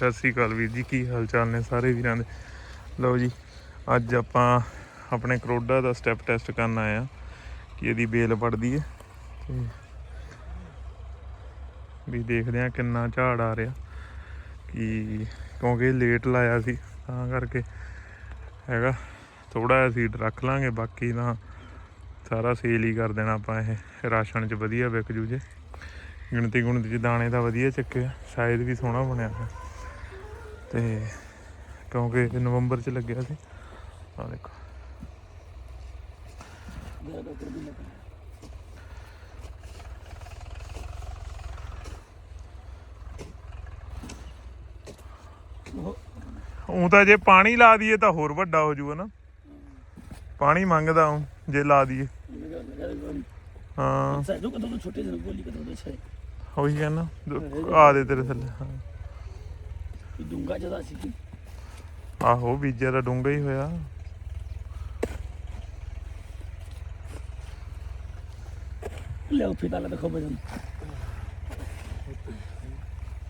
ਸਤਿ ਸ੍ਰੀ ਅਕਾਲ ਵੀਰ ਜੀ, ਕੀ ਹਾਲ ਚਾਲ ਨੇ ਸਾਰੇ ਵੀਰਾਂ ਦੇ? ਲਓ ਜੀ, ਅੱਜ ਆਪਾਂ ਆਪਣੇ ਕਰੋਡਾ ਦਾ ਸਟੈਪ ਟੈਸਟ ਕਰਨ ਆਏ ਆ ਕਿ ਇਹਦੀ ਬੇਲ ਪੜਦੀ ਹੈ ਤੇ ਵੀ ਦੇਖਦੇ ਆ ਕਿੰਨਾ ਝਾੜ ਆ ਰਿਹਾ ਕਿ ਕਿਉਂਕਿ ਲੇਟ ਲਾਇਆ ਸੀ, ਤਾਂ ਕਰਕੇ ਹੈਗਾ। ਥੋੜਾ ਜਿਹਾ ਸੀਡ ਰੱਖ ਲਾਂਗੇ, ਬਾਕੀ ਤਾਂ ਸਾਰਾ ਸੇਲ ਹੀ ਕਰ ਦੇਣਾ ਆਪਾਂ ਇਹ। ਰਾਸ਼ਨ 'ਚ ਵਧੀਆ ਵਿਕ ਜੂ ਜੇ। ਗਿਣਤੀ ਗੁਣਤੀ 'ਚ ਦਾਣੇ ਦਾ ਵਧੀਆ ਚੱਕਿਆ ਸ਼ਾਇਦ ਵੀ ਸੋਹਣਾ ਬਣਿਆ ਹੈ ਤੇ ਕਿਉਂਕਿ ਨਵੰਬਰ 'ਚ ਲੱਗਿਆ ਸੀ। ਆ ਦੇਖੋ। ਉਹ ਤਾਂ ਜੇ ਪਾਣੀ ਲਾ ਦਈਏ ਤਾਂ ਹੋਰ ਵੱਡਾ ਹੋ ਜਾਊਗਾ ਨਾ। ਪਾਣੀ ਮੰਗਦਾ ਹੂੰ ਜੇ ਲਾ ਦਈਏ। ਹਾਂ। ਸਾਈਡੋਂ ਕਦੋਂ ਛੋਟੇ ਜਿਹੇ ਗੋਲੀ ਕਦੋਂ ਤੋਂ ਛੇ ਉਹੀ ਕਹਿੰਦਾ ਆ ਦੇ ਤੇਰੇ ਥੱਲੇ ਹਾਂ। ਡੂੰਗਾ ਜਦਾ ਸੀ ਆਹੋ ਬੀਜਿਆ ਤਾਂ ਡੂੰਗਾ ਹੀ ਹੋਇਆ। ਲਿਓ ਫਿਰ ਤਾਂ ਦੇਖੋ ਬਜਨ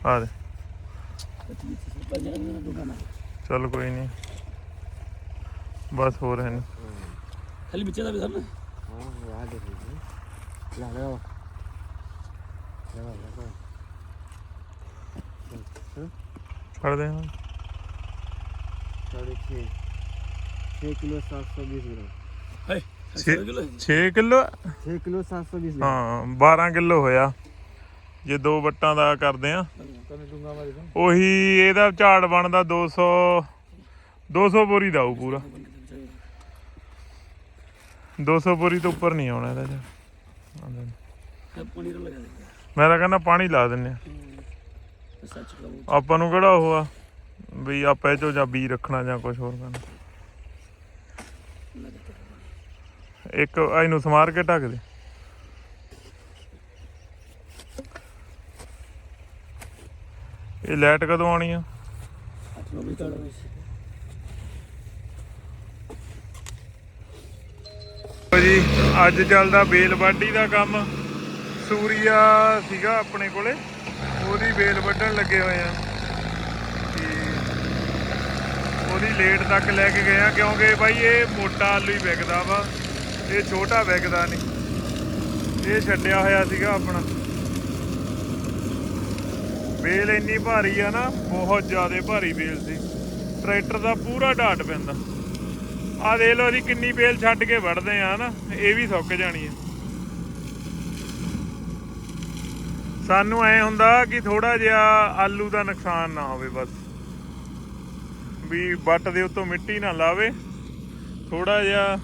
ਆ ਦੇ। ਚੱਲ ਕੋਈ ਨਹੀਂ। ਬਸ ਹੋ ਰਹੇ ਨੇ। ਖਾਲੀ ਬੱਚੇ ਦਾ ਵੀ ਸਰ ਹਾਂ ਆ ਦੇ। ਲਾ ਲਿਓ ਲਾ ਲਿਓ। लगाओ ਫੜ ਦੇ ਹਾਂ साढ़े छः छः किलो सात सौ बीस ग्राम ਹਾਏ ਛੇ- ਕਿਲੋ 6 ਕਿਲੋ छः किलो सात सौ बीस ग्राम ਹਾਂ 12 ਕਿਲੋ ਹੋਇਆ ਜੇ ਦੋ ਵੱਟਾਂ ਦਾ ਕਰਦੇ ਆ कभी दूंगा हमारे को ਉਹੀ ਇਹਦਾ ਝਾੜ ਬਣਦਾ 200 200 ਬੋਰੀ ਦਾ ਆਊ ਪੂਰਾ 200 ਬੋਰੀ ਤੋਂ ਉੱਪਰ ਨਹੀਂ ਆਉਣਾ ਇਹਦਾ ਝਾੜ ਪਨੀਰ ਲਗਾ ਦੇ ਮੈਂ ਤਾਂ ਕਹਿੰਦਾ ਪਾਣੀ ਲਾ ਦਿੰਨੇ ਆ ਸੱਚ ਕਹੋ ਆਪਾਂ ਨੂੰ ਕਿਹੜਾ ਉਹ ਆ? ਵੀ ਆਪਾਂ ਇਹ ਚੋਂ ਜਾਂ ਬੀ ਰੱਖਣਾ ਜਾਂ ਕੁਝ ਹੋਰ ਕਰਨਾ। ਇੱਕ ਆ ਇਹਨੂੰ ਸਮਾਰ ਕੇ ਢੱਕ ਦੇ। ਇਹ ਲਾਈਟ ਕਦੋਂ ਆਉਣੀ ਆ? ਜੀ ਅੱਜ ਚੱਲਦਾ ਬੇਲ ਵਾਢੀ ਦਾ ਕੰਮ। ਸੂਰੀਆ ਸੀਗਾ ਆਪਣੇ ਕੋਲੇ। ਉਹਦੀ ਵੇਲ ਵੱਢਣ ਲੱਗੇ ਹੋਏ ਆ। ਤੇ ਉਹਦੀ ਲੇਟ ਤੱਕ ਲੈ ਕੇ ਗਏ ਆ, ਕਿਉਂਕਿ ਬਾਈ ਇਹ ਮੋਟਾ ਆਲੂ ਹੀ ਵਿਕਦਾ ਵਾ, ਇਹ ਛੋਟਾ ਵਿਕਦਾ ਨਹੀਂ। ਇਹ ਛੱਡਿਆ ਹੋਇਆ ਸੀਗਾ ਆਪਣਾ। ਵੇਲ ਇੰਨੀ ਭਾਰੀ ਆ ਨਾ, ਬਹੁਤ ਜ਼ਿਆਦਾ ਭਾਰੀ ਵੇਲ ਸੀ। ਟਰੈਕਟਰ ਦਾ ਪੂਰਾ ਡਾਟ ਪੈਂਦਾ। ਆ ਦੇਖ ਲਓ ਜੀ, ਕਿੰਨੀ ਵੇਲ ਛੱਡ ਕੇ ਵੜਦੇ ਆ ਨਾ, ਇਹ ਵੀ ਸੁੱਕ ਜਾਣੀ ਆ। ਸਾਨੂੰ ਐ ਹੁੰਦਾ ਕਿ ਥੋੜਾ ਜਿਹਾ ਆਲੂ ਦਾ ਨੁਕਸਾਨ ਨਾ ਹੋਵੇ ਬਸ। ਵੀ ਵੱਟ ਦੇ ਉੱਤੋਂ ਮਿੱਟੀ ਨਾ ਲਾਵੇ। ਥੋੜਾ ਜਿਹਾ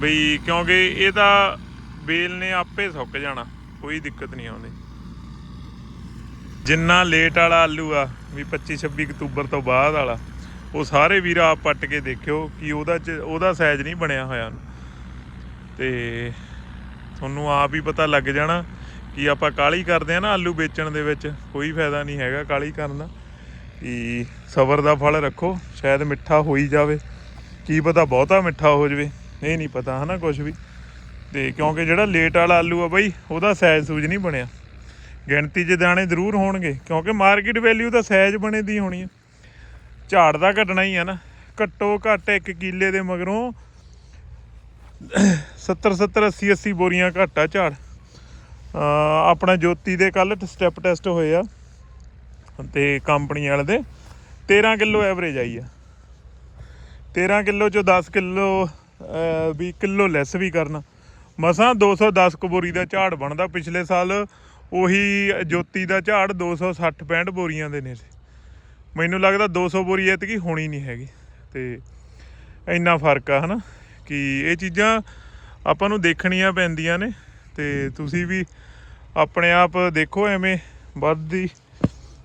ਵੀ ਕਿਉਂਕਿ ਇਹਦਾ ਬੇਲ ਨੇ ਆਪੇ ਸੁੱਕ ਜਾਣਾ, ਕੋਈ ਦਿੱਕਤ ਨਹੀਂ ਆਉਂਦੀ। ਜਿੰਨਾ ਲੇਟ ਵਾਲਾ ਆਲੂ ਆ, ਵੀ 25 26 ਅਕਤੂਬਰ ਤੋਂ ਬਾਅਦ ਵਾਲਾ, ਉਹ ਸਾਰੇ ਵੀਰ ਆਪ ਪੱਟ ਕੇ ਦੇਖਿਓ ਕਿ ਉਹਦਾ ਚ, ਉਹਦਾ ਸਾਈਜ਼ ਨਹੀਂ ਬਣਿਆ ਹੋਇਆ। ਤੇ ਤੁਹਾਨੂੰ ਆਪ ਹੀ ਪਤਾ ਲੱਗ ਜਾਣਾ ਕਿ ਆਪਾਂ ਕਾਲੀ ਕਰਦੇ ਆ ਨਾ ਆਲੂ ਵੇਚਣ ਦੇ ਵਿੱਚ। ਕੋਈ ਫਾਇਦਾ ਨਹੀਂ ਹੈਗਾ ਕਾਲੀ ਕਰਨ ਦਾ। ਕਿ ਸਬਰ ਦਾ ਫਲ ਰੱਖੋ, ਸ਼ਾਇਦ ਮਿੱਠਾ ਹੋ ਹੀ ਜਾਵੇ। ਕੀ ਪਤਾ ਬਹੁਤਾ ਮਿੱਠਾ ਹੋ ਜਾਵੇ, ਇਹ ਨਹੀਂ ਪਤਾ ਹਨਾ ਕੁਝ ਵੀ। ਤੇ ਕਿਉਂਕਿ ਜਿਹੜਾ ਲੇਟ ਵਾਲਾ ਆਲੂ ਆ ਬਾਈ, ਉਹਦਾ ਸਾਈਜ਼ ਸੂਜ ਨਹੀਂ ਬਣਿਆ। ਗਿਣਤੀ 'ਚ ਦਾਣੇ ਜ਼ਰੂਰ ਹੋਣਗੇ, ਕਿਉਂਕਿ ਮਾਰਕੀਟ ਵੈਲਿਊ ਤਾਂ ਸਾਈਜ਼ ਬਣੇ ਦੀ ਹੋਣੀ ਹੈ ਝਾੜ ਦਾ ਘਟਣਾ ਹੀ ਆ ਨਾ। ਘੱਟੋ ਘੱਟ ਇੱਕ ਕਿੱਲੇ ਦੇ ਮਗਰੋਂ 70 70 80 80 ਬੋਰੀਆਂ ਘੱਟ ਆ ਝਾੜ। ਆਪਣਾ ਜੋਤੀ ਦੇ ਕੱਲ ਸਟੈਪ ਟੈਸਟ ਹੋਏ ਆ। ਤੇ ਕੰਪਨੀ ਵਾਲੇ ਦੇ। 13 ਕਿਲੋ ਐਵਰੇਜ ਆਈ ਆ। 13 ਕਿਲੋ ਚੋਂ 10 ਕਿਲੋ ਵੀ ਕਿਲੋ ਲੈਸ ਵੀ ਕਰਨਾ। ਮਸਾਂ 210 ਕੁ ਬੋਰੀ ਦਾ ਝਾੜ ਬਣਦਾ। ਪਿਛਲੇ ਸਾਲ ਉਹੀ ਜੋਤੀ ਦਾ ਝਾੜ 260 65 ਬੋਰੀਆਂ ਦੇ ਨੇ ਮੈਨੂੰ ਲੱਗਦਾ 200 ਬੋਰੀ ਐਤਕੀ ਹੋਣੀ ਨਹੀਂ ਹੈਗੀ। ਤੇ ਇੰਨਾ ਫ਼ਰਕ ਆ, ਹਨਾ? ਕਿ ਇਹ ਚੀਜ਼ਾਂ ਆਪਾਂ ਨੂੰ ਦੇਖਣੀਆਂ ਪੈਂਦੀਆਂ ਨੇ ਤੇ ਤੁਸੀਂ ਵੀ ਆਪਣੇ ਆਪ ਦੇਖੋ ਐਵੇਂ ਵੱਧਦੀ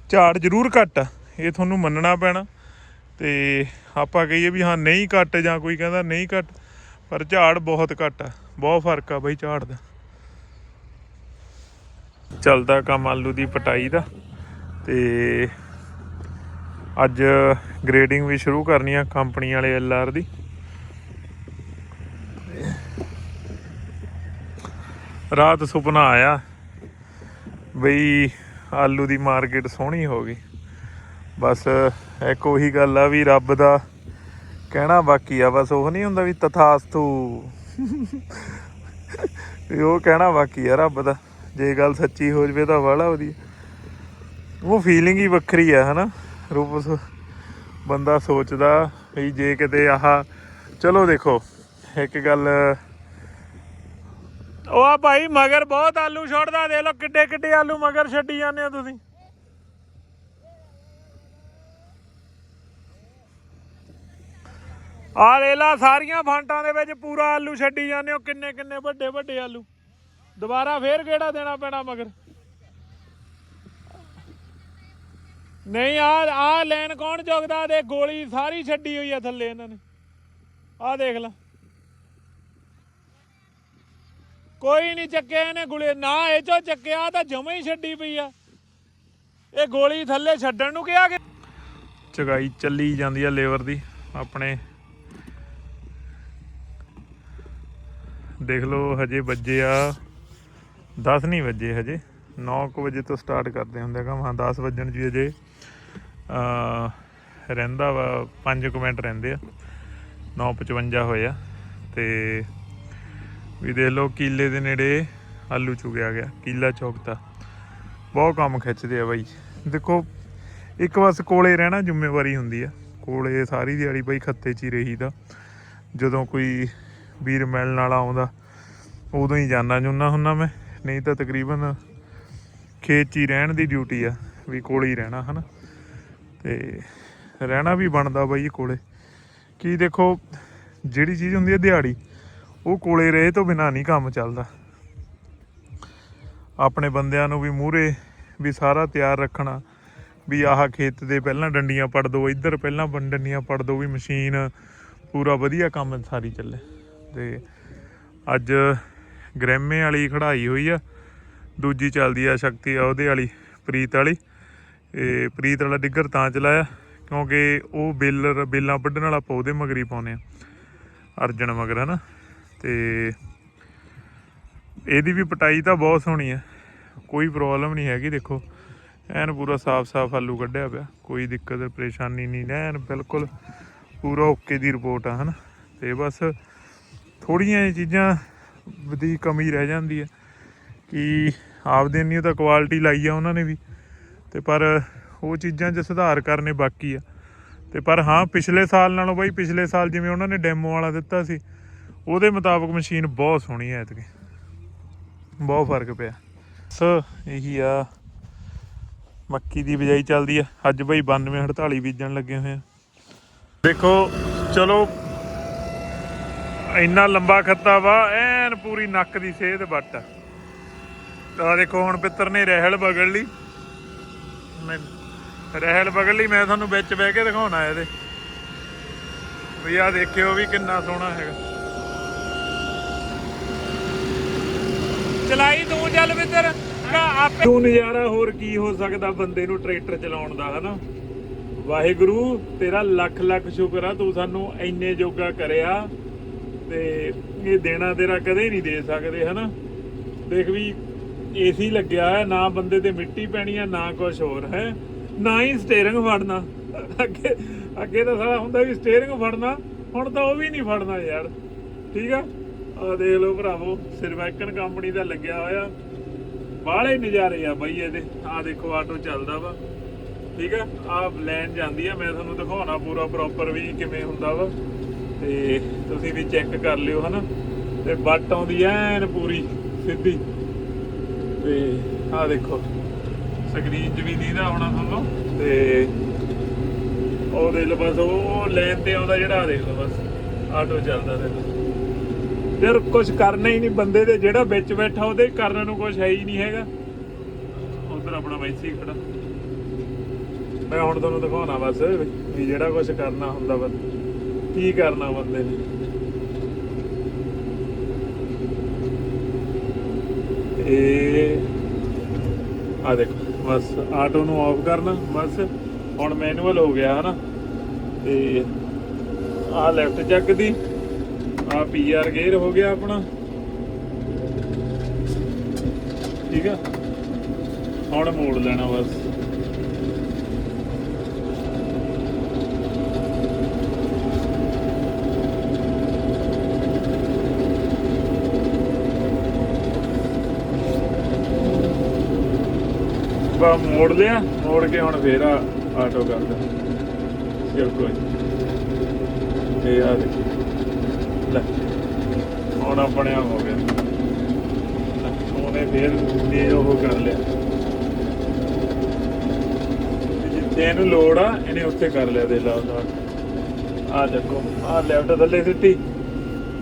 ਝਾੜ ਜ਼ਰੂਰ ਘੱਟ ਆ, ਇਹ ਤੁਹਾਨੂੰ ਮੰਨਣਾ ਪੈਣਾ। ਤੇ ਆਪਾਂ ਕਹੀਏ ਵੀ ਹਾਂ, ਨਹੀਂ ਘੱਟ ਜਾਂ ਕੋਈ ਕਹਿੰਦਾ ਨਹੀਂ ਘੱਟ, ਪਰ ਝਾੜ ਬਹੁਤ ਘੱਟ ਆ, ਬਹੁਤ ਫ਼ਰਕ ਆ ਬਈ ਝਾੜ ਦਾ। ਚੱਲਦਾ ਕੰਮ ਆਲੂ ਦੀ ਪਟਾਈ ਦਾ ਤੇ ਅੱਜ ਗ੍ਰੇਡਿੰਗ ਵੀ ਸ਼ੁਰੂ ਕਰਨੀ ਆ ਕੰਪਨੀ ਵਾਲੇ ਐਲਆਰ ਦੀ। ਰਾਤ ਸੁਪਨਾ ਆਇਆ ਬਈ ਆਲੂ ਦੀ ਮਾਰਕੀਟ ਸੋਹਣੀ ਹੋ ਗਈ। ਬਸ ਇੱਕ ਉਹੀ ਗੱਲ ਆ ਵੀ ਰੱਬ ਦਾ ਕਹਿਣਾ ਬਾਕੀ ਆ, ਬਸ ਉਹ ਨਹੀਂ ਹੁੰਦਾ ਵੀ ਤਥਾਸਤੂ। ਵੀ ਉਹ ਕਹਿਣਾ ਬਾਕੀ ਆ ਰੱਬ ਦਾ, ਜੇ ਗੱਲ ਸੱਚੀ ਹੋ ਜਵੇ ਤਾਂ ਵਾਲਾ ਵਧੀਆ। ਉਹ ਫੀਲਿੰਗ ਹੀ ਵੱਖਰੀ ਆ, ਹਨਾ? ਰੂਪ ਸ- ਬੰਦਾ ਸੋਚਦਾ ਵੀ ਜੇ ਕਿਤੇ ਆਹ, ਚਲੋ ਦੇਖੋ, ਇੱਕ ਗੱਲ ਉਹ ਆ ਭਾਈ, ਮਗਰ ਬਹੁਤ ਆਲੂ ਛੱਡਦਾ ਦੇਖ ਲਓ ਕਿੱਡੇ ਕਿੱਡੇ ਆਲੂ ਮਗਰ ਛੱਡੀ ਜਾਂਦੇ ਹੋ ਤੁਸੀਂ। ਆ ਲੈ ਲਾ, ਸਾਰੀਆਂ ਫਾਂਟਾਂ ਦੇ ਵਿੱਚ ਪੂਰਾ ਆਲੂ ਛੱਡੀ ਜਾਂਦੇ ਹੋ, ਕਿੰਨੇ ਕਿੰਨੇ ਵੱਡੇ ਵੱਡੇ ਆਲੂ। ਦੁਬਾਰਾ ਫੇਰ ਕਿਹੜਾ ਦੇਣਾ ਪੈਣਾ ਮਗਰ? ਨਹੀਂ, ਆ ਆ ਲੈਨ ਕੌਣ ਚੁੱਕਦਾ ਦੇ ਗੋਲੀ ਸਾਰੀ ਛੱਡੀ ਹੋਈ ਆ ਥੱਲੇ ਇਹਨਾਂ ਨੇ। ਆ ਦੇਖ ਲੈ। ਕੋਈ ਨਹੀਂ ਚੱਕਿਆ ਇਹਨੇ ਗੁਲੇ, ਨਾ ਇਹ ਚੋਂ ਚੱਕਿਆ, ਤਾਂ ਜਮਾ ਹੀ ਛੱਡੀ ਪਈ ਆ। ਇਹ ਗੋਲੀ ਥੱਲੇ ਛੱਡਣ ਨੂੰ ਕਿਹਾ ਕਿ ਚਗਾਈ ਚੱਲੀ ਜਾਂਦੀ ਆ ਲੇਬਰ ਦੀ, ਆਪਣੇ। ਦੇਖ ਲਓ, ਹਜੇ ਵੱਜੇ ਆ 10 ਨਹੀਂ ਵੱਜੇ ਹਜੇ। 9 ਵਜੇ ਤੋਂ ਸਟਾਰਟ ਕਰਦੇ ਹੁੰਦੇ ਕੰਮ, ਹਾਂ 10 ਵੱਜਣ ਜੀ ਅਜੇ ਅ ਰਹਿੰਦਾ ਵਾ 5 ਮਿੰਟ ਰਹਿੰਦੇ ਆ। 9:55 ਹੋਏ ਆ, ਤੇ ਵੀ ਦੇਖ ਲਓ ਕੀਲੇ ਦੇ ਨੇੜੇ ਆਲੂ ਚੁਗਿਆ ਗਿਆ, ਕੀਲਾ ਚੌਕਤਾ ਬਹੁਤ ਕੰਮ ਖਿੱਚਦੇ ਆ ਬਾਈ। ਦੇਖੋ, ਇੱਕ ਬਸ ਕੋਲੇ ਰਹਿਣਾ ਜ਼ਿੰਮੇਵਾਰੀ ਹੁੰਦੀ ਆ। ਕੋਲੇ ਸਾਰੀ ਦਿਹਾੜੀ ਬਾਈ ਖੱਤੇ 'ਚ ਹੀ ਰਹੀਦਾ। ਜਦੋਂ ਕੋਈ ਵੀਰ ਮਿਲਣ ਵਾਲਾ ਆਉਂਦਾ, ਉਦੋਂ ਹੀ ਜਾਣਾ ਜੁਨਾ ਹੁੰਨਾ ਮੈਂ। ਨਹੀਂ ਤਾਂ ਤਕਰੀਬਨ ਖੇਤ 'ਚ ਹੀ ਰਹਿਣ ਦੀ ਡਿਊਟੀ ਆ, ਵੀ ਕੋਲੇ ਹੀ ਰਹਿਣਾ, ਹਨਾ। ਤੇ ਰਹਿਣਾ ਵੀ ਬਣਦਾ ਬਾਈ ਕੋਲੇ। ਕੀ ਦੇਖੋ, ਜਿਹੜੀ ਚੀਜ਼ ਹੁੰਦੀ ਹੈ ਦਿਹਾੜੀ ਉਹ ਕੋਲੇ ਰਹੇ ਤੋਂ ਬਿਨਾ ਨਹੀਂ ਕੰਮ ਚੱਲਦਾ। ਆਪਣੇ ਬੰਦਿਆਂ ਨੂੰ ਵੀ ਮੂਹਰੇ ਵੀ ਸਾਰਾ ਤਿਆਰ ਰੱਖਣਾ, ਵੀ ਆਹ ਖੇਤ ਦੇ ਪਹਿਲਾਂ ਡੰਡੀਆਂ ਪੜ ਦੋ, ਇੱਧਰ ਪਹਿਲਾਂ ਡੰਡੀਆਂ ਪੜ ਦੋ ਵੀ ਮਸ਼ੀਨ ਪੂਰਾ ਵਧੀਆ ਕੰਮ ਸਾਰੀ ਚੱਲੇ। ਤੇ ਅੱਜ ਗ੍ਰੈਮੇ ਵਾਲੀ ਖੜਾਈ ਹੋਈ ਆ, ਦੂਜੀ ਚੱਲਦੀ ਆ ਸ਼ਕਤੀ ਆ ਉਹਦੇ ਵਾਲੀ, ਪ੍ਰੀਤ ਵਾਲੀ। ਇਹ ਪ੍ਰੀਤ ਵਾਲਾ ਡਿੱਗਰ ਤਾਂ ਚਲਾਇਆ, ਕਿਉਂਕਿ ਉਹ ਬੇਲਰ, ਬੇਲਾਂ ਵੱਢਣ ਵਾਲਾ ਆਪਾਂ ਉਹਦੇ ਮਗਰੀ ਪਾਉਨੇ ਆ। ਅਰਜਨ ਮਗਰ, ਹਨਾ? ਤੇ ਇਹਦੀ ਵੀ ਪਟਾਈ ਤਾਂ ਬਹੁਤ ਸੋਹਣੀ ਹੈ ਕੋਈ ਪ੍ਰੋਬਲਮ ਨਹੀਂ ਹੈਗੀ, ਦੇਖੋ। ਐਨ ਪੂਰਾ ਸਾਫ਼-ਸਾਫ਼ ਆਲੂ ਕੱਢਿਆ ਪਿਆ। ਕੋਈ ਦਿੱਕਤ, ਪਰੇਸ਼ਾਨੀ ਨਹੀਂ, ਐਨ ਬਿਲਕੁਲ ਪੂਰਾ ਓਕੇ ਦੀ ਰਿਪੋਰਟ ਆ, ਹਨਾ। ਤੇ ਬਸ ਥੋੜੀਆਂ ਜਿਹੀਆਂ ਚੀਜ਼ਾਂ ਦੀ ਕਮੀ ਰਹਿ ਜਾਂਦੀ ਹੈ ਕਿ ਆਪਦੇ ਨਹੀਂ ਤਾਂ ਕੁਆਲਿਟੀ ਲਾਈ ਆ ਉਹਨਾਂ ਨੇ ਵੀ। ਤੇ ਪਰ ਉਹ ਚੀਜ਼ਾਂ 'ਚ ਸੁਧਾਰ ਕਰਨੇ ਬਾਕੀ ਆ। ਤੇ ਪਰ ਹਾਂ, ਪਿਛਲੇ ਸਾਲ ਨਾਲੋਂ ਬਾਈ, ਪਿਛਲੇ ਸਾਲ ਜਿਵੇਂ ਉਹਨਾਂ ਨੇ ਡੈਮੋ ਵਾਲਾ ਦਿੱਤਾ ਸੀ ਉਹਦੇ ਮੁਤਾਬਕ ਮਸ਼ੀਨ ਬਹੁਤ ਸੋਹਣੀ ਹੈ ਐਤਕੀ। ਬਹੁਤ ਫ਼ਰਕ ਪਿਆ। ਸੋ, ਇਹੀ ਆ। ਮੱਕੀ ਦੀ ਬਿਜਾਈ ਚੱਲਦੀ ਆ। ਅੱਜ ਬਈ 92 48 ਬੀਜਣ ਲੱਗੇ ਹੋਏ ਆ। ਦੇਖੋ, ਚਲੋ, ਇੰਨਾ ਲੰਬਾ ਖੱਤਾ ਵਾ, ਐਨ ਪੂਰੀ ਨੱਕ ਦੀ ਸੇਧ ਵੱਟ। ਆ ਆਹ ਦੇਖੋ, ਹੁਣ ਪਿੱਤਰ ਨੇ ਰਹਿਲ ਬਗਲ ਲਈ। ਮੈਂ ਰਹਿਲ ਬਗੜ ਲਈ, ਮੈਂ ਤੁਹਾਨੂੰ ਵਿੱਚ ਬਹਿ ਕੇ ਦਿਖਾਉਣਾ ਇਹਦੇ। ਵੀ ਆ ਦੇਖਿਓ ਵੀ ਕਿੰਨਾ ਸੋਹਣਾ ਹੈਗਾ। ਚਲਾਈ ਤੂੰ ਚੱਲ ਵਿੰਦਰ ਆਪੇ ਤੂੰ ਨਜ਼ਾਰਾ ਹੋਰ ਕੀ ਹੋ ਸਕਦਾ ਬੰਦੇ ਨੂੰ ਟਰੈਕਟਰ ਚਲਾਉਣ ਦਾ, ਹਨਾ? ਵਾਹਿਗੁਰੂ, ਤੇਰਾ ਲੱਖ ਲੱਖ ਸ਼ੁਕਰ ਆ, ਤੂੰ ਸਾਨੂੰ ਇੰਨੇ ਜੋਗਾ ਕਰਿਆ ਤੇ ਇਹ ਦੇਣਾ ਤੇਰਾ ਕਦੇ ਨਹੀਂ ਦੇ ਸਕਦੇ, ਹਨਾ? ਦੇਖ ਵੀ, ਏਸੀ ਲੱਗਿਆ ਹੈ ਨਾ ਬੰਦੇ ਤੇ ਮਿੱਟੀ ਪੈਣੀ ਹੈ ਨਾ ਕੁਝ ਹੋਰ, ਹੈ? ਨਾ ਹੀ ਸਟੀਅਰਿੰਗ ਫੜਨਾ। ਅੱਗੇ ਅੱਗੇ ਤਾਂ ਸਾਰਾ ਹੁੰਦਾ ਵੀ ਸਟੀਅਰਿੰਗ ਫੜਨਾ, ਹੁਣ ਤਾਂ ਉਹ ਵੀ ਨਹੀਂ ਫੜਨਾ ਯਾਰ, ਠੀਕ ਆ? ਆ ਦੇਖ ਲਓ ਭਰਾਵੋ ਸਿਰਵੈਕਨ ਕੰਪਨੀ ਦਾ ਲੱਗਿਆ ਹੋਇਆ। ਬਾਹਲੇ ਨਜ਼ਾਰੇ ਆ ਬਈ ਇਹਦੇ। ਆ ਦੇਖੋ ਆਟੋ ਚੱਲਦਾ ਵਾ। ਠੀਕ ਆ? ਆ ਲੈਣ ਜਾਂਦੀ ਆ। ਮੈਂ ਤੁਹਾਨੂੰ ਦਿਖਾਉਣਾ ਪੂਰਾ ਪ੍ਰੋਪਰ ਵੀ ਕਿਵੇਂ ਹੁੰਦਾ ਵਾ। ਤੇ ਤੁਸੀਂ ਵੀ ਚੈੱਕ ਕਰ ਲਿਓ, ਹਨਾ? ਤੇ ਬੱਟ ਆਉਂਦੀ ਐਨ ਪੂਰੀ, ਸਿੱਧੀ। ਤੇ ਆ ਦੇਖੋ ਸਕਰੀਨ 'ਚ ਵੀ ਦੀਦਾ ਹੋਣਾ ਤੁਹਾਨੂੰ। ਤੇ ਉਹ ਦੇਖ ਲਓ ਬਸ, ਉਹ ਲੈਣ ਤੇ ਆਉਂਦਾ ਜਿਹੜਾ ਆਹ ਦੇਖ ਲਓ ਬਸ। ਆਟੋ ਚੱਲਦਾ ਦੇਖ ਫਿਰ ਯਾਰ ਕੁਝ ਕਰਨਾ ਹੀ ਨਹੀਂ ਬੰਦੇ ਦੇ, ਜਿਹੜਾ ਵਿੱਚ ਬੈਠਾ ਉਹਦੇ ਕਰਨ ਨੂੰ ਕੁਝ ਹੈ ਹੀ ਨਹੀਂ ਹੈਗਾ। ਉਧਰ ਆਪਣਾ ਮੈਸੀ ਖੜਾ। ਮੈਂ ਹੁਣ ਤੁਹਾਨੂੰ ਦਿਖਾਉਣਾ ਬਸ ਵੀ ਜਿਹੜਾ ਕੁਝ ਕਰਨਾ ਹੁੰਦਾ ਬਸ ਕੀ ਕਰਨਾ ਬੰਦੇ ਨੇ। ਇਹ ਆ ਦੇਖੋ, ਬਸ ਆਟੋ ਨੂੰ ਆਫ ਕਰਨਾ, ਬਸ ਹੁਣ ਮੈਨੂਅਲ ਹੋ ਗਿਆ ਹਨਾ। ਤੇ ਆ ਲੈਫਟ ਚੱਕ ਦੀ ਆ ਪੀਆਰ ਗੇਅਰ ਹੋ ਗਿਆ ਆਪਣਾ। ਠੀਕ ਆ? ਹੁਣ ਮੋੜ ਲੈਣਾ ਬਸ। ਬਾ ਮੋੜ ਲਿਆ, ਮੋੜ ਕੇ ਹੁਣ ਫੇਰ ਆਟੋ ਕਰਦਾ ਚਲ ਕੋਈ ਇਹ ਆ ਦੇਖੀ। ਹੁਣ ਆਪਣੇ ਹੋ ਗਿਆ। ਉਹਨੇ ਫੇਰ ਇਹ ਉਹ ਕਰ ਲਿਆ। ਜਿੱਥੇ ਇਹਨੂੰ ਲੋੜ ਆ, ਇਹਨੇ ਉੱਥੇ ਕਰ ਲਿਆ ਦੇ ਲਾ ਆ ਦੇਖੋ, ਆ ਲੈਫਟ ਥੱਲੇ ਸਿੱਟੀ,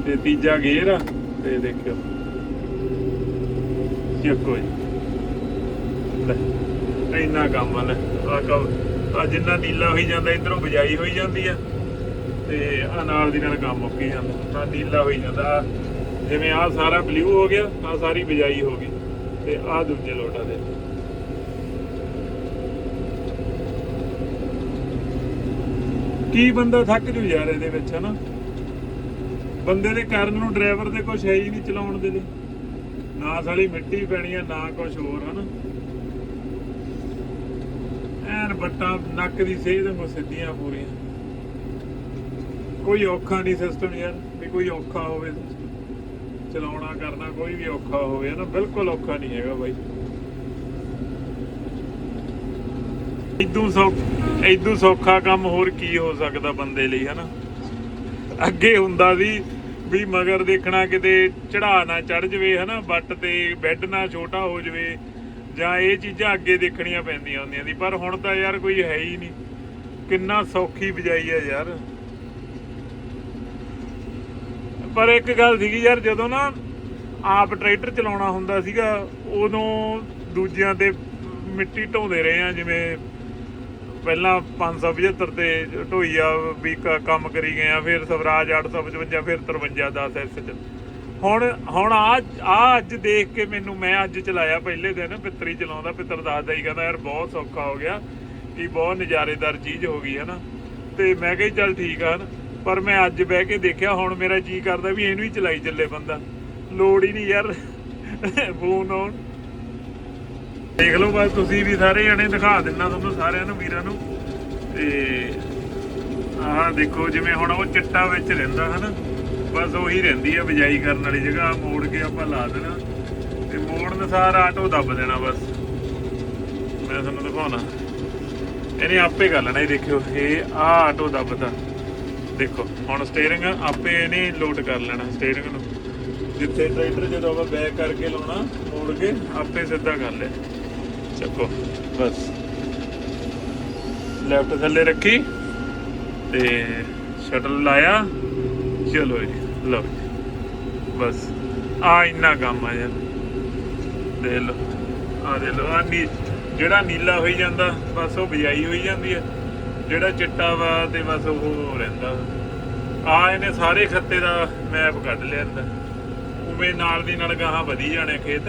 ਤੇ ਤੀਜਾ ਗੇਅਰ ਆ, ਤੇ ਦੇਖਿਓ। ਚੱਕੋ ਜੀ। ਇੰਨਾ ਕੰਮ ਆ ਲੈ। ਆ ਕੰਮ ਆ ਜਿੰਨਾ ਨੀਲਾ ਹੋਈ ਜਾਂਦਾ, ਇਧਰੋਂ ਬਜਾਈ ਹੋਈ ਜਾਂਦੀ ਆ। ਤੇ ਆ ਨਾਲ ਦੀ ਨਾਲ ਕੰਮ ਮੁੱਕੀ ਜਾਂਦਾ। ਆ ਨੀਲਾ ਹੋਈ ਜਾਂਦਾ, ਆਹ ਜਿਵੇਂ ਆ ਸਾਰਾ ਬਲੂ ਹੋ ਗਿਆ ਆ ਸਾਰੀ ਬਿਜਾਈ ਹੋ ਗਈ ਤੇ ਆ ਦੂਜੇ ਲੋਟਾ ਦੇ। ਕੀ ਬੰਦਾ ਥੱਕ ਜੂ ਯਾਰ ਇਹਦੇ ਵਿੱਚ, ਹਨਾ? ਬੰਦੇ ਦੇ ਕਾਰਨ ਨੂੰ ਡਰਾਈਵਰ ਦੇ ਕੁਝ ਹੈ ਹੀ ਨਹੀਂ ਚਲਾਉਣ ਦੇ ਲਈ। ਨਾ ਸਾਲੀ ਮਿੱਟੀ ਪੈਣੀ ਆ, ਨਾ ਕੁਝ ਹੋਰ, ਹਨਾ? ਐਨ ਬੱਟਾ ਨੱਕ ਦੀ ਸੇਧ ਨੂੰ ਸਿੱਧੀਆਂ ਪੂਰੀਆਂ। ਕੋਈ ਔਖਾ ਨਹੀਂ ਸਿਸਟਮ ਯਾਰ, ਵੀ ਕੋਈ ਔਖਾ ਹੋਵੇ। ਚਲਾਉਣਾ ਕਰਨਾ ਕੋਈ ਵੀ ਔਖਾ ਹੋਵੇ ਨਾ ਬਿਲਕੁਲ ਔਖਾ ਨਹੀਂ ਹੈਗਾ ਬਾਈ। ਇਦੋਂ ਸੌ ਇਦੋਂ ਸੌਖਾ ਕੰਮ ਹੋਰ ਕੀ ਹੋ ਸਕਦਾ ਬੰਦੇ ਲਈ, ਹਨਾ? ਅੱਗੇ ਹੁੰਦਾ ਸੀ ਵੀ ਮਗਰ ਦੇਖਣਾ ਕਿਤੇ ਚੜਾ ਨਾ ਚੜ ਜਵੇ, ਹਨਾ? ਬੱਟ ਤੇ ਬੈੱਡ ਨਾ ਛੋਟਾ ਹੋ ਜਵੇ, ਜਾਂ ਇਹ ਚੀਜ਼ਾਂ ਅੱਗੇ ਦੇਖਣੀਆਂ ਪੈਂਦੀਆਂ ਹੁੰਦੀਆਂ ਸੀ। ਪਰ ਹੁਣ ਤਾਂ ਯਾਰ ਕੋਈ ਹੈ ਹੀ ਨਹੀਂ। ਕਿੰਨਾ ਸੌਖੀ ਬਜਾਈ ਆ ਯਾਰ। ਪਰ ਇੱਕ ਗੱਲ ਸੀਗੀ ਯਾਰ, ਜਦੋਂ ਨਾ ਆਪ ਟਰੈਕਟਰ ਚਲਾਉਣਾ ਹੁੰਦਾ ਸੀਗਾ, ਉਦੋਂ ਦੂਜਿਆਂ ਤੇ ਮਿੱਟੀ ਢੋਂਦੇ ਰਹੇ ਆ, ਜਿਵੇਂ ਪਹਿਲਾਂ 575 ਤੇ ਢੋਈਆ ਵੀ ਕ- ਕੰਮ ਕਰੀ ਗਏ ਆ, ਫਿਰ ਸਵਰਾਜ 855 ਫਿਰ 53 10 ਐਸ ਚ। ਹੁਣ ਹੁਣ ਆ ਆ ਅੱਜ ਦੇਖ ਕੇ ਮੈਨੂੰ, ਮੈਂ ਅੱਜ ਚਲਾਇਆ ਪਹਿਲੇ ਦਿਨ, ਪਿੱਤਰੀ ਚਲਾਉਂਦਾ, ਪਿੱਤਰ ਦੱਸਦਾ ਹੀ ਕਹਿੰਦਾ, ਯਾਰ ਬਹੁਤ ਸੌਖਾ ਹੋ ਗਿਆ ਕਿ ਬਹੁਤ ਨਜ਼ਾਰੇਦਾਰ ਚੀਜ਼ ਹੋ ਗਈ ਹੈ ਨਾ। ਤੇ ਮੈਂ ਕਿਹਾ, ਚੱਲ ਠੀਕ ਆ ਨਾ। ਪਰ ਮੈਂ ਅੱਜ ਬਹਿ ਕੇ ਦੇਖਿਆ, ਹੁਣ ਮੇਰਾ ਜੀ ਕਰਦਾ ਵੀ ਇਹਨੂੰ ਹੀ ਚਲਾਈ ਚੱਲੇ ਬੰਦਾ। ਲੋੜ ਹੀ ਨਹੀਂ ਯਾਰ ਫੋਨ ਆਉਣ। ਦੇਖ ਲਓ ਬਸ, ਤੁਸੀਂ ਵੀ ਸਾਰੇ ਜਣੇ ਦਿਖਾ ਦਿੰਨਾ ਤੁਹਾਨੂੰ ਸਾਰਿਆਂ ਨੂੰ, ਵੀਰਾਂ ਨੂੰ। ਤੇ ਆਹ ਦੇਖੋ, ਜਿਵੇਂ ਹੁਣ ਉਹ ਚਿੱਟਾ ਵਿੱਚ ਰਹਿੰਦਾ, ਹਨਾ? ਬਸ ਉਹੀ ਰਹਿੰਦੀ ਆ ਬਿਜਾਈ ਕਰਨ ਵਾਲੀ ਜਗ੍ਹਾ ਮੋੜ ਕੇ ਆਪਾਂ ਲਾ ਦੇਣਾ। ਤੇ ਮੋੜਨ ਅਨੁਸਾਰ ਆਟੋ ਦੱਬ ਦੇਣਾ ਬਸ। ਮੈਂ ਤੁਹਾਨੂੰ ਦਿਖਾਉਣਾ। ਇਹਨੇ ਆਪੇ ਕਰ ਲੈਣਾ, ਇਹ ਦੇਖਿਓ, ਇਹ ਆ ਆਟੋ ਦੱਬਦਾ। ਦੇਖੋ, ਹੁਣ ਸਟੀਅਰਿੰਗ ਆਪੇ ਨਹੀਂ ਲੋਡ ਕਰ ਲੈਣਾ ਸਟੀਅਰਿੰਗ ਨੂੰ। ਜਿੱਥੇ ਟਰੈਕਟਰ ਜਦੋਂ ਆਪਾਂ ਬੈਕ ਕਰਕੇ ਲਾਉਣਾ, ਮੋੜ ਕੇ ਆਪੇ ਸਿੱਧਾ ਕਰ ਲਿਆ ਚੱਕੋ, ਬਸ। ਲੈਫਟ ਥੱਲੇ ਰੱਖੀ ਤੇ ਸ਼ਟਲ ਲਾਇਆ। ਚਲੋ ਜੀ, ਲਓ ਜੀ। ਬਸ, ਆ ਇੰਨਾ ਕੰਮ ਆ ਯਾਰ। ਦੇ ਲਓ, ਆ ਦੇ ਲਓ ਆ ਨੀ ਜਿਹੜਾ ਨੀਲਾ ਹੋਈ ਜਾਂਦਾ, ਬਸ ਉਹ ਬਿਜਾਈ ਹੋਈ ਜਾਂਦੀ ਹੈ ਜਿਹੜਾ ਚਿੱਟਾ ਵਾ ਤੇ ਬਸ ਉਹ ਰਹਿੰਦਾ ਆ ਇਹਨੇ ਸਾਰੇ ਖੱਤੇ ਦਾ ਮੈਪ ਕੱਢ ਲਿਆ ਇਹਦਾ। ਉਵੇਂ ਨਾਲ ਦੀ ਨਾਲ ਗਾਹਾਂ ਵਧੀ ਜਾਣੇ ਖੇਤ।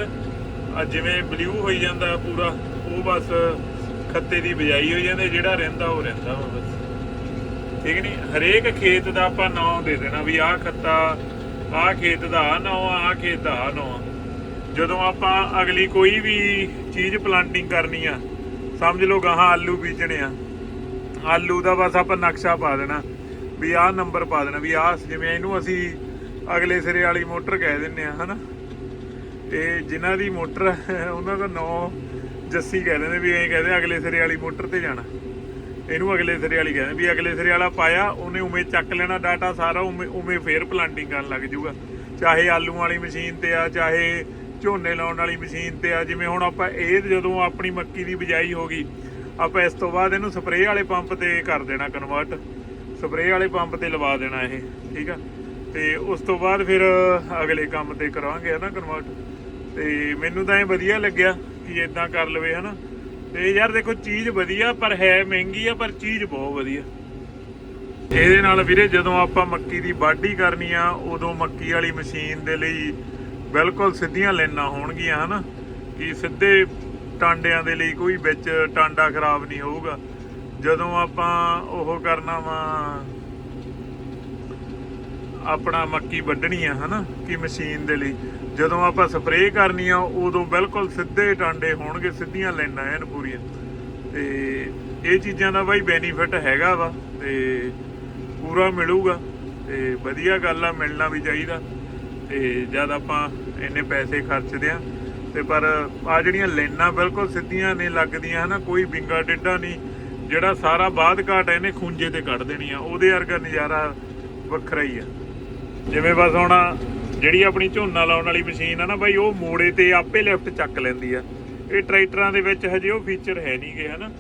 ਆ ਜਿਵੇਂ ਬਲੂ ਹੋਈ ਜਾਂਦਾ ਪੂਰਾ, ਉਹ ਬਸ ਖੱਤੇ ਦੀ ਬਿਜਾਈ ਹੋਈ ਜਾਂਦੀ, ਜਿਹੜਾ ਰਹਿੰਦਾ ਉਹ ਰਹਿੰਦਾ ਵਾ ਬਸ। ਠੀਕ ਨਹੀਂ ਹਰੇਕ ਖੇਤ ਦਾ ਆਪਾਂ ਨਾਂ ਦੇ ਦੇਣਾ ਵੀ ਆਹ ਖੱਤਾ, ਆਹ ਖੇਤ ਦਾ ਆਹ ਨਾਂ, ਆਹ ਖੇਤ ਦਾ ਆਹ ਨਾਂ। ਜਦੋਂ ਆਪਾਂ ਅਗਲੀ ਕੋਈ ਵੀ ਚੀਜ਼ ਪਲਾਂਟਿੰਗ ਕਰਨੀ ਆ, ਸਮਝ ਲਓ ਗਾਹਾਂ ਆਲੂ ਬੀਜਣੇ ਆ। ਆਲੂ ਦਾ ਬਸ ਆਪਾਂ ਨਕਸ਼ਾ ਪਾ ਦੇਣਾ, ਵੀ ਆਹ ਨੰਬਰ ਪਾ ਦੇਣਾ, ਵੀ ਆਹ ਜਿਵੇਂ ਇਹਨੂੰ ਅਸੀਂ ਅਗਲੇ ਸਿਰੇ ਵਾਲੀ ਮੋਟਰ ਕਹਿ ਦਿੰਨੇ ਆ ਹਨਾ? ਤੇ ਜਿਨ੍ਹਾਂ ਦੀ ਮੋਟਰ ਉਹਨਾਂ ਦਾ ਨਾਂ ਜੱਸੀ ਕਹਿ ਦਿੰਦੇ, ਵੀ ਐਂ ਕਹਿੰਦੇ ਅਗਲੇ ਸਿਰੇ ਵਾਲੀ ਮੋਟਰ ਤੇ ਜਾਣਾ। ਇਹਨੂੰ ਅਗਲੇ ਸਿਰੇ ਵਾਲੀ ਕਹਿੰਦੇ, ਵੀ ਅਗਲੇ ਸਿਰੇ ਵਾਲਾ ਪਾਇਆ, ਉਹਨੇ ਉਵੇਂ ਚੱਕ ਲੈਣਾ ਡਾਟਾ ਸਾਰਾ, ਉਵੇਂ ਉਵੇਂ ਫੇਰ ਪਲਾਂਟਿੰਗ ਕਰਨ ਲੱਗ ਜਾਊਗਾ। ਚਾਹੇ ਆਲੂ ਵਾਲੀ ਮਸ਼ੀਨ ਤੇ ਆ, ਚਾਹੇ ਝੋਨੇ ਲਾਉਣ ਵਾਲੀ ਮਸ਼ੀਨ ਤੇ ਆ, ਜਿਵੇਂ ਹੁਣ ਆਪਾਂ ਇਹ ਜਦੋਂ ਆਪਣੀ ਮੱਕੀ ਦੀ ਬਿਜਾਈ ਹੋ ਗਈ ਆਪਾਂ ਇਸ ਤੋਂ ਬਾਅਦ ਇਹਨੂੰ ਸਪਰੇਅ ਵਾਲੇ ਪੰਪ ਤੇ ਕਰ ਦੇਣਾ ਕਨਵਰਟ ਸਪਰੇਅ ਵਾਲੇ ਪੰਪ ਤੇ ਲਵਾ ਦੇਣਾ ਇਹ, ਠੀਕ ਆ? ਤੇ ਉਸ ਤੋਂ ਬਾਅਦ ਫਿਰ ਅਗਲੇ ਕੰਮ ਤੇ ਕਰਾਂਗੇ ਹਨਾ ਕਨਵਰਟ ਤੇ ਮੈਨੂੰ ਤਾਂ ਇਹ ਵਧੀਆ ਲੱਗਿਆ ਕਿ ਇਦਾਂ ਕਰ ਲਵੇ ਹਨਾ। ਤੇ ਯਾਰ ਦੇਖੋ ਚੀਜ਼ ਵਧੀਆ, ਪਰ ਹੈ ਮਹਿੰਗੀ ਆ, ਪਰ ਚੀਜ਼ ਬਹੁਤ ਵਧੀਆ। ਇਹਦੇ ਨਾਲ ਵੀਰੇ ਜਦੋਂ ਆਪਾਂ ਮੱਕੀ ਦੀ ਵਾਢੀ ਕਰਨੀ ਆ, ਉਦੋਂ ਮੱਕੀ ਵਾਲੀ ਮਸ਼ੀਨ ਦੇ ਲਈ ਬਿਲਕੁਲ ਸਿੱਧੀਆਂ ਲਾਈਨਾਂ ਹੋਣਗੀਆਂ ਹਨਾ। ਕਿ ਸਿੱਧੇ ਟਾਂਡਿਆਂ ਦੇ ਲਈ ਕੋਈ ਵਿੱਚ ਟਾਂਡਾ ਖਰਾਬ ਨਹੀਂ ਹੋਊਗਾ। ਜਦੋਂ ਆਪਾਂ ਉਹ ਕਰਨਾ ਵਾ, ਆਪਣਾ ਮੱਕੀ ਵੱਢਣੀ ਆ, ਹਨਾ, ਕਿ ਮਸ਼ੀਨ ਦੇ ਲਈ। ਜਦੋਂ ਆਪਾਂ ਸਪਰੇਅ ਕਰਨੀ ਆ, ਉਦੋਂ ਬਿਲਕੁਲ ਸਿੱਧੇ ਟਾਂਡੇ ਹੋਣਗੇ, ਸਿੱਧੀਆਂ ਲਾਈਨਾਂ ਐਨ ਪੂਰੀਆਂ। ਤੇ ਇਹ ਚੀਜ਼ਾਂ ਦਾ ਬਾਈ ਬੈਨੀਫਿਟ ਹੈਗਾ ਵਾ, ਤੇ ਪੂਰਾ ਮਿਲੂਗਾ। ਤੇ ਵਧੀਆ ਗੱਲ ਆ, ਮਿਲਣਾ ਵੀ ਚਾਹੀਦਾ। ਤੇ ਜਦ ਆਪਾਂ ਇੰਨੇ ਪੈਸੇ ਖਰਚਦੇ ਆ ਤੇ ਪਰ ਆ ਜਿਹੜੀਆਂ ਲਾਈਨਾਂ ਬਿਲਕੁਲ ਸਿੱਧੀਆਂ ਨੇ ਲੱਗਦੀਆਂ, ਹਨਾ, ਕੋਈ ਵਿੰਗਾ ਟੇਢਾ ਨਹੀਂ, ਜਿਹੜਾ ਸਾਰਾ ਬਾਦ ਘਾਟ ਇਹਨੇ ਖੁੰਝੇ ਤੇ ਕੱਢ ਦੇਣੀ ਆ। ਉਹਦੇ ਵਰਗਾ ਨਜ਼ਾਰਾ ਵੱਖਰਾ ਹੀ ਆ। ਜਿਵੇਂ ਬਸ ਹੁਣ ਜਿਹੜੀ ਆਪਣੀ ਝੋਨਾ ਲਾਉਣ ਵਾਲੀ ਮਸ਼ੀਨ ਆ ਨਾ ਬਾਈ, ਉਹ ਮੋੜੇ ਤੇ ਆਪੇ ਲੈਫਟ ਚੱਕ ਲੈਂਦੀ ਆ। ਇਹ ਟਰੈਕਟਰਾਂ ਦੇ ਵਿੱਚ ਹਜੇ ਉਹ ਫੀਚਰ ਹੈ ਨਹੀਂ ਨਹੀਂਗੇ ਹਨਾ।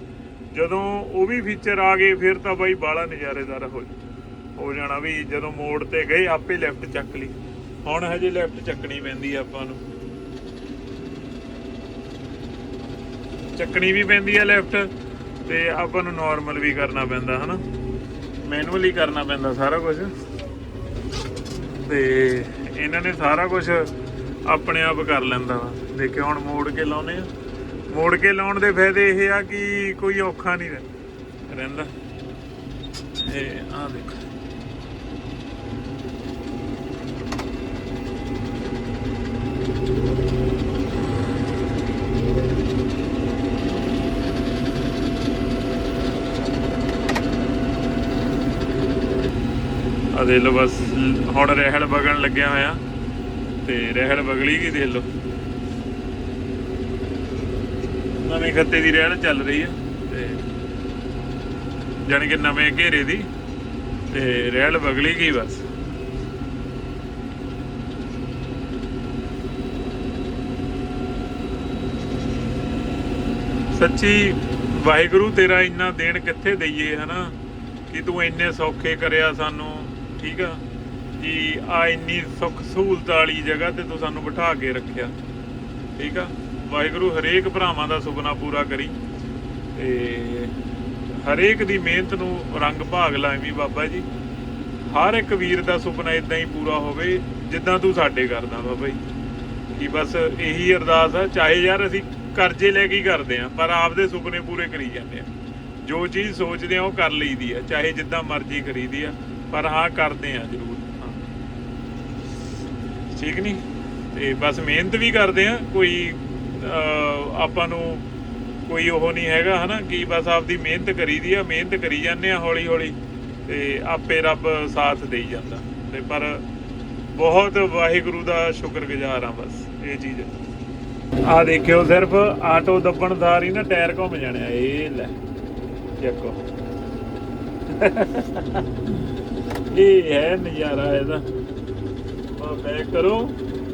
ਜਦੋਂ ਉਹ ਵੀ ਫੀਚਰ ਆ ਗਏ, ਫਿਰ ਤਾਂ ਬਾਈ ਬਾਲਾ ਨਜ਼ਾਰੇਦਾਰ ਹੋ ਹੋ ਜਾਣਾ ਵੀ ਜਦੋਂ ਮੋੜ ਤੇ ਗਏ, ਆਪੇ ਲੈਫਟ ਚੱਕ ਲਈ। ਹੁਣ ਹਜੇ ਲੈਫਟ ਚੱਕਣੀ ਪੈਂਦੀ ਆ ਆਪਾਂ ਨੂੰ। ਚੱਕਣੀ ਵੀ ਪੈਂਦੀ ਆ ਲੈਫਟ ਤੇ ਆਪਾਂ ਨੂੰ ਨਾਰਮਲ ਵੀ ਕਰਨਾ ਪੈਂਦਾ, ਹਨਾ? ਮੈਨੂਅਲੀ ਕਰਨਾ ਪੈਂਦਾ ਸਾਰਾ ਕੁਝ। ਤੇ ਇਹਨਾਂ ਨੇ ਸਾਰਾ ਕੁਝ ਆਪਣੇ ਆਪ ਕਰ ਲੈਂਦਾ ਵਾ। ਦੇਖਿਓ ਹੁਣ ਮੋੜ ਕੇ ਲਾਉਨੇ ਆ। ਮੋੜ ਕੇ ਲਾਉਣ ਦੇ ਫਾਇਦੇ ਇਹ ਆ ਕਿ ਕੋਈ ਔਖਾ ਨਹੀਂ ਰਹਿ- ਰਹਿੰਦਾ। ਇਹ ਆ ਦੇਖੋ ਆ ਦੇਖ ਲਓ ਬਸ, ਹੁਣ ਰਹਿਲ ਵਗਣ ਲੱਗਿਆ ਹੋਇਆ। ਤੇ ਰਹਿਲ ਵਗਲੀ ਗਈ ਦੇਖ ਲਓ। ਨਵੇਂ ਖੱਤੇ ਦੀ ਰਹਿਲ ਚੱਲ ਰਹੀ ਹੈ ਤੇ ਜਾਣੀ ਕਿ ਨਵੇਂ ਘੇਰੇ ਦੀ, ਤੇ ਰਹਿਲ ਵਗਲੀ ਗਈ ਬਸ। ਸੱਚੀ ਵਾਹਿਗੁਰੂ ਤੇਰਾ ਇੰਨਾ ਦੇਣ ਕਿੱਥੇ ਦਈਏ, ਹਨਾ? ਕਿ ਤੂੰ ਇੰਨੇ ਸੌਖੇ ਕਰਿਆ ਸਾਨੂੰ। ਠੀਕ ਆ? ਕਿ ਆ ਇੰਨੀ ਸੁੱਖ ਸਹੂਲਤ ਵਾਲੀ ਜਗ੍ਹਾ ਤੇ ਤੂੰ ਸਾਨੂੰ ਬਿਠਾ ਕੇ ਰੱਖਿਆ। ਠੀਕ ਆ? ਵਾਹਿਗੁਰੂ ਹਰੇਕ ਭਰਾਵਾਂ ਦਾ ਸੁਪਨਾ ਪੂਰਾ ਕਰੀ। ਤੇ ਹਰੇਕ ਦੀ ਮਿਹਨਤ ਨੂੰ ਰੰਗ ਭਾਗ ਲਾਵੀਂ ਬਾਬਾ ਜੀ। ਹਰ ਇੱਕ ਵੀਰ ਦਾ ਸੁਪਨਾ ਇਦਾਂ ਹੀ ਪੂਰਾ ਹੋਵੇ ਜਿੱਦਾਂ ਤੂੰ ਸਾਡੇ ਕਰਦਾ ਬਾਬਾ ਜੀ। ਕਿ ਬਸ ਇਹੀ ਅਰਦਾਸ ਆ, ਚਾਹੇ ਯਾਰ ਅਸੀਂ ਕਰਜ਼ੇ ਲੈ ਕੇ ਕਰਦੇ ਆ, ਪਰ ਆਪਦੇ ਸੁਪਨੇ ਪੂਰੇ ਕਰੀ ਜਾਂਦੇ ਆ। ਜੋ ਚੀਜ਼ ਸੋਚਦੇ ਆ ਉਹ ਕਰ ਲਈਦੀ ਆ, ਚਾਹੇ ਜਿੱਦਾਂ ਮਰਜ਼ੀ ਕਰੀਦੀ ਆ। ਪਰ ਹਾਂ ਕਰਦੇ ਆ ਜ਼ਰੂਰ, ਹਾਂ। ਠੀਕ ਨਹੀਂ ਤੇ ਬਸ ਮਿਹਨਤ ਵੀ ਕਰਦੇ ਆ, ਕੋਈ ਆਪਾਂ ਨੂੰ ਕੋਈ ਉਹ ਨਹੀਂ ਹੈਗਾ, ਹਨਾ, ਕਿ ਬਸ ਆਪਦੀ ਮਿਹਨਤ ਕਰੀਦੀ ਆ, ਮਿਹਨਤ ਕਰੀ ਜਾਂਦੇ ਆ ਹੌਲੀ ਹੌਲੀ ਤੇ ਆਪੇ ਰੱਬ ਸਾਥ ਦੇਈ ਜਾਂਦਾ। ਤੇ ਪਰ ਬਹੁਤ ਵਾਹਿਗੁਰੂ ਦਾ ਸ਼ੁਕਰਗੁਜ਼ਾਰ ਆ ਬਸ, ਇਹ ਚੀਜ਼। ਆ ਦੇਖਿਓ ਸਿਰਫ ਆਟੋ ਦੱਬਣ ਸਾਰ ਹੀ ਨਾ, ਟਾਇਰ ਘੁੰਮ ਜਾਣਿਆ ਇਹ ਲੈ, ਚੱਕੋ। ਇਹ ਹੈ ਨਜ਼ਾਰਾ ਇਹਦਾ। ਆ ਬੈਕ ਕਰੋ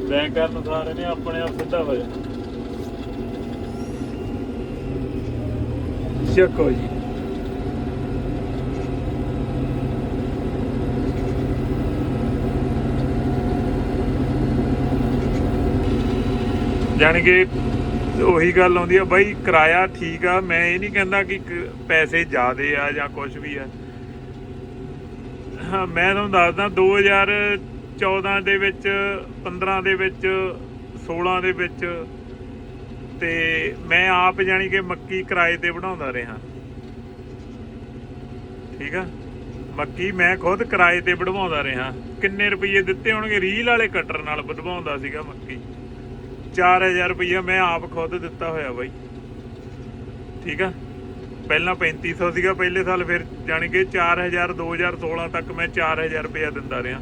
ਬੈਕ ਕਰਨ ਸਾਰੇ ਨੇ ਆਪਣੇ ਆਪ ਸਿੱਧਾ ਹੋ ਜਾਣਾ। ਚੱਕੋ ਜੀ। ਜਾਣੀ ਕਿ ਉਹੀ ਗੱਲ ਆਉਂਦੀ ਆ, ਬਾਈ ਕਿਰਾਇਆ ਠੀਕ ਆ, ਮੈਂ ਇਹ ਨਹੀਂ ਕਹਿੰਦਾ ਕਿ ਪੈਸੇ ਜ਼ਿਆਦੇ ਆ ਜਾਂ ਕੁਝ ਵੀ ਆ। ਮੈਂ ਤੁਹਾਨੂੰ ਦੱਸਦਾ 2014 ਦੇ ਵਿੱਚ 15 ਦੇ ਵਿੱਚ 16 ਦੇ ਵਿੱਚ ਤੇ ਮੈਂ ਆਪ ਜਾਣੀ ਕਿ ਮੱਕੀ ਕਿਰਾਏ ਤੇ ਬਣਾਉਂਦਾ ਰਿਹਾ। ਠੀਕ ਆ? ਮੱਕੀ ਮੈਂ ਖੁਦ ਕਿਰਾਏ ਤੇ ਵਢਵਾਉਂਦਾ ਰਿਹਾ। ਕਿੰਨੇ ਰੁਪਏ ਦਿੱਤੇ ਹੋਣਗੇ? ਰੀਲ ਵਾਲੇ ਕਟਰ ਨਾਲ ਵਢਵਾਉਂਦਾ ਸੀਗਾ ਮੱਕੀ। 4000 ਰੁਪਇਆ ਮੈਂ ਆਪ ਖੁਦ ਦਿੱਤਾ ਹੋਇਆ ਬਾਈ। ਠੀਕ ਆ? ਪਹਿਲਾਂ 3500 ਸੀਗਾ, ਪਹਿਲੇ ਸਾਲ ਫਿਰ ਜਾਣੀ ਕਿ 4000 2016 ਤੱਕ ਮੈਂ 4000 ਰੁਪਇਆ ਦਿੰਦਾ ਰਿਹਾ।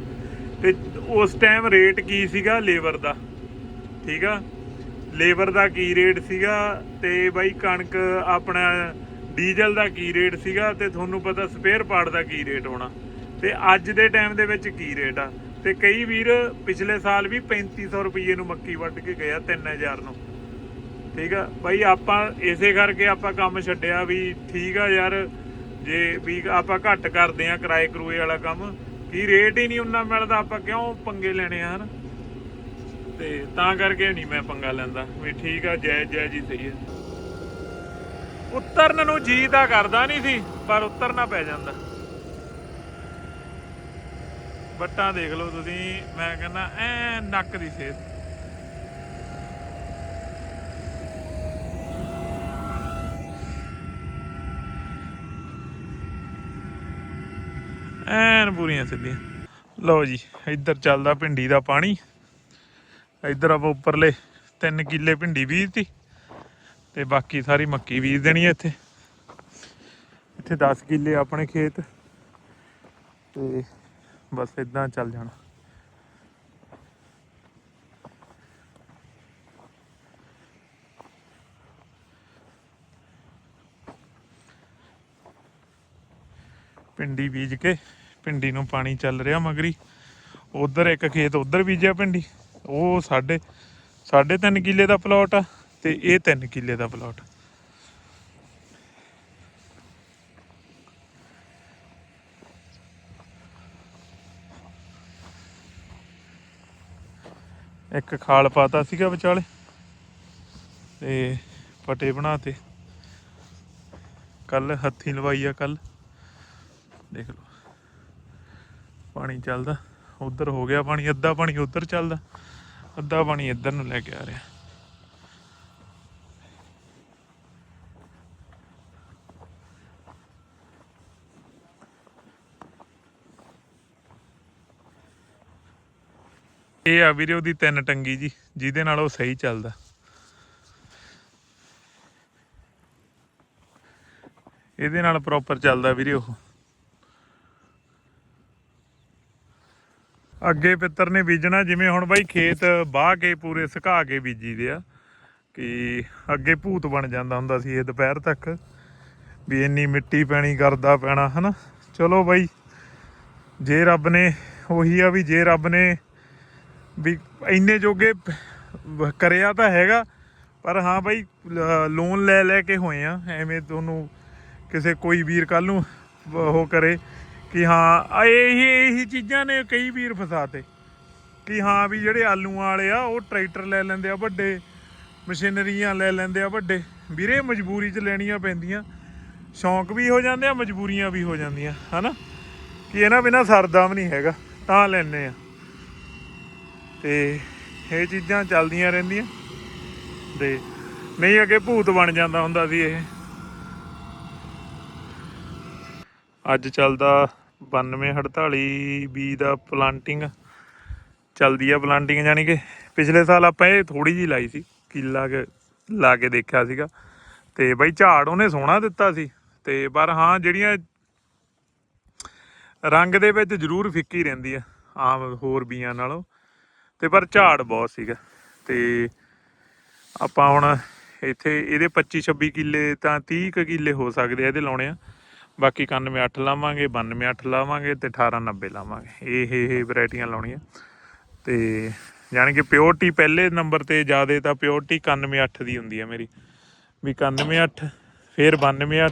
ਤੇ ਉਸ ਟਾਈਮ ਰੇਟ ਕੀ ਸੀਗਾ? ਲੇਬਰ ਦਾ। ਠੀਕ ਆ? ਲੇਬਰ ਦਾ ਕੀ ਰੇਟ ਸੀਗਾ? ਤੇ ਬਾਈ ਕਣਕ ਆਪਣਾ ਡੀਜ਼ਲ ਦਾ ਕੀ ਰੇਟ ਸੀਗਾ? ਤੇ ਤੁਹਾਨੂੰ ਪਤਾ ਸਪੇਅਰ ਪਾਰਟ ਦਾ ਕੀ ਰੇਟ ਹੋਣਾ। ਤੇ ਅੱਜ ਦੇ ਟਾਈਮ ਦੇ ਵਿੱਚ ਕੀ ਰੇਟ ਆ? ਤੇ ਕਈ ਵੀਰ ਪਿਛਲੇ ਸਾਲ ਵੀ 3500 ਰੁਪਏ ਨੂੰ ਮੱਕੀ ਵੱਢ ਕੇ ਗਿਆ 3000 ਨੂੰ। ਠੀਕ ਆ? ਬਾਈ ਆਪਾਂ ਇਸੇ ਕਰਕੇ ਆਪਾਂ ਕੰਮ ਛੱਡਿਆ ਵੀ ਠੀਕ ਆ ਯਾਰ, ਜੇ ਵੀ ਆਪਾਂ ਘੱਟ ਕਰਦੇ ਆ ਕਿਰਾਏ ਕਰੂਏ ਵਾਲਾ ਕੰਮ ਕੀ ਰੇਟ ਹੀ ਨਹੀਂ ਉਨਾ ਮਿਲਦਾ, ਆਪਾਂ ਕਿਉਂ ਪੰਗੇ ਲੈਣੇ ਆ, ਹਨ? ਤੇ ਤਾਂ ਕਰਕੇ ਨਹੀਂ ਮੈਂ ਪੰਗਾ ਲੈਂਦਾ, ਵੀ ਠੀਕ ਆ, ਜੈ ਜੈ ਜੀ ਸਹੀ ਹੈ ਉਤਰਨ ਨੂੰ ਜੀ ਤਾਂ ਕਰਦਾ ਨਹੀਂ ਸੀ, ਪਰ ਉਤਰਨਾ ਪੈ ਜਾਂਦਾ। ਬੱਟਾਂ ਦੇਖ ਲਓ ਤੁਸੀਂ, ਮੈਂ ਕਹਿੰਦਾ ਐ ਨੱਕ ਦੀ ਸੇਧ। ਐਨ ਪੂਰੀਆਂ ਸਿੱਧੀਆਂ। ਲਓ ਜੀ, ਇੱਧਰ ਚੱਲਦਾ ਭਿੰਡੀ ਦਾ ਪਾਣੀ। ਇੱਧਰ ਆਪਾਂ ਉੱਪਰਲੇ 3 ਕਿੱਲੇ ਭਿੰਡੀ ਬੀਜਤੀ ਤੇ ਬਾਕੀ ਸਾਰੀ ਮੱਕੀ ਬੀਜ ਦੇਣੀ ਹੈ ਇੱਥੇ। ਇੱਥੇ 10 ਕਿੱਲੇ ਆਪਣੇ ਖੇਤ ਤੇ ਬਸ ਇਦਾਂ ਚੱਲ ਜਾਣਾ। ਭਿੰਡੀ ਬੀਜ ਕੇ ਭਿੰਡੀ ਨੂੰ ਪਾਣੀ ਚੱਲ ਰਿਹਾ ਮਗਰੀ। ਉਧਰ ਇੱਕ ਖੇਤ ਉਧਰ ਬੀਜਿਆ ਭਿੰਡੀ ਉਹ ਸਾਡੇ ਸਾਢੇ ਤਿੰਨ ਕਿੱਲੇ ਦਾ ਪਲਾਟ ਆ ਤੇ ਇਹ 3 ਕਿੱਲੇ ਦਾ ਪਲਾਟ ਇੱਕ ਖਾਲ ਪਾਤਾ ਸੀਗਾ ਵਿਚਾਲੇ ਤੇ ਪਟੇ ਬਣਾਤੇ। ਕੱਲ ਹੱਥੀ ਲਵਾਈ ਆ ਕੱਲ ਦੇਖ ਲਓ। ਪਾਣੀ ਚੱਲਦਾ, ਉਧਰ ਹੋ ਗਿਆ ਪਾਣੀ, ਅੱਧਾ ਪਾਣੀ ਉਧਰ ਚੱਲਦਾ, ਅੱਧਾ ਪਾਣੀ ਇੱਧਰ ਨੂੰ ਲੈ ਕੇ ਆ ਰਿਹਾ। ਇਹ ਆ ਵੀਰੇ ਉਹਦੀ ਤਿੰਨ ਟੰਗੀ ਜੀ, ਜਿਹਦੇ ਨਾਲ ਉਹ ਸਹੀ ਚੱਲਦਾ। ਇਹਦੇ ਨਾਲ ਪ੍ਰੋਪਰ ਚੱਲਦਾ ਵੀਰੇ ਉਹ। ਅੱਗੇ ਪਿੱਤਰ ਨੇ ਬੀਜਣਾ, ਜਿਵੇਂ ਹੁਣ ਬਾਈ ਖੇਤ ਬਾਹ ਕੇ ਪੂਰੇ ਸੁਕਾ ਕੇ ਬੀਜੀ ਦੇ ਆ, ਕਿ ਅੱਗੇ ਭੂਤ ਬਣ ਜਾਂਦਾ ਹੁੰਦਾ ਸੀ ਇਹ ਦੁਪਹਿਰ ਤੱਕ, ਵੀ ਇੰਨੀ ਮਿੱਟੀ ਪੈਣੀ, ਕਰਦਾ ਪੈਣਾ, ਹਨਾ? ਚਲੋ ਬਾਈ, ਜੇ ਰੱਬ ਨੇ ਉਹੀ ਆ ਵੀ ਜੇ ਰੱਬ ਨੇ ਵੀ ਇੰਨੇ ਜੋਗੇ ਕਰਿਆ ਤਾਂ ਹੈਗਾ, ਪਰ ਹਾਂ ਬਾਈ ਲੋਨ ਲੈ ਲੈ ਕੇ ਹੋਏ ਆ, ਐਵੇਂ ਤੁਹਾਨੂੰ ਕਿਸੇ ਕੋਈ ਵੀਰ ਕੱਲ ਨੂੰ ਉਹ ਕਰੇ ਕਿ ਹਾਂ ਆ ਇਹੀ ਇਹੀ ਚੀਜ਼ਾਂ ਨੇ ਕਈ ਵੀਰ ਫਸਾਤੇ। ਕਿ ਹਾਂ ਵੀ ਜਿਹੜੇ ਆਲੂਆਂ ਵਾਲੇ ਆ, ਉਹ ਟਰੈਕਟਰ ਲੈ ਲੈਂਦੇ ਆ ਵੱਡੇ, ਮਸ਼ੀਨਰੀਆਂ ਲੈ ਲੈਂਦੇ ਆ ਵੱਡੇ। ਵੀਰੇ, ਮਜਬੂਰੀ 'ਚ ਲੈਣੀਆਂ ਪੈਂਦੀਆਂ। ਸ਼ੌਂਕ ਵੀ ਹੋ ਜਾਂਦੇ ਆ, ਮਜਬੂਰੀਆਂ ਵੀ ਹੋ ਜਾਂਦੀਆਂ, ਹਨਾ? ਕਿ ਇਹਨਾਂ ਬਿਨਾ ਸਰਦਾ ਵੀ ਨਹੀਂ ਹੈਗਾ, ਤਾਂ ਲੈਨੇ ਆ। ਤੇ ਇਹ ਚੀਜ਼ਾਂ ਚੱਲਦੀਆਂ ਰਹਿੰਦੀਆਂ। ਤੇ ਨਹੀਂ ਅੱਗੇ ਭੂਤ ਬਣ ਜਾਂਦਾ ਹੁੰਦਾ ਸੀ ਇਹ। ਅੱਜ ਚੱਲਦਾ 9248 ਬੀ ਦਾ ਪਲਾਂਟਿੰਗ ਚੱਲਦੀ ਆ ਪਲਾਂਟਿੰਗ ਜਾਨੀ ਕਿ ਪਿਛਲੇ ਸਾਲ ਆਪਾਂ ਇਹ ਥੋੜੀ ਜੀ ਲਾਈ ਸੀ ਕਿੱਲਾ ਕੇ ਲਾ ਕੇ ਦੇਖਿਆ ਸੀਗਾ ਤੇ ਬਈ ਝਾੜ ਉਹਨੇ ਸੋਹਣਾ ਦਿੱਤਾ ਸੀ ਤੇ ਪਰ ਹਾਂ ਜਿਹੜੀਆਂ ਰੰਗ ਦੇ ਵਿੱਚ ਜ਼ਰੂਰ ਫਿੱਕੀ ਰਹਿੰਦੀ ਆ ਆਮ ਹੋਰ ਬੀਆਂ ਨਾਲੋਂ ਤੇ ਪਰ ਝਾੜ ਬਹੁਤ ਸੀਗਾ ਤੇ ਆਪਾਂ ਹੁਣ ਇੱਥੇ ਇਹਦੇ 25 26 ਕਿੱਲੇ ਤਾਂ 30 ਕੁ ਕਿੱਲੇ ਹੋ ਸਕਦੇ ਆ ਇਹਦੇ ਲਾਉਣੇ ਆ ਬਾਕੀ 91 8 ਲਾਵਾਂਗੇ 92 8 ਲਾਵਾਂਗੇ ਤੇ 18 90 ਲਾਵਾਂਗੇ। ਇਹ ਇਹ ਵੈਰਾਈਟੀਆਂ ਲਾਉਣੀਆਂ। ਤੇ ਯਾਨੀ ਕਿ ਪਿਓਰਟੀ ਪਹਿਲੇ ਨੰਬਰ ਤੇ ਜ਼ਿਆਦਾ ਤਾਂ ਪਿਓਰਟੀ 91 8 ਦੀ ਹੁੰਦੀ ਆ ਮੇਰੀ। ਵੀ 91 8 ਫਿਰ 92 8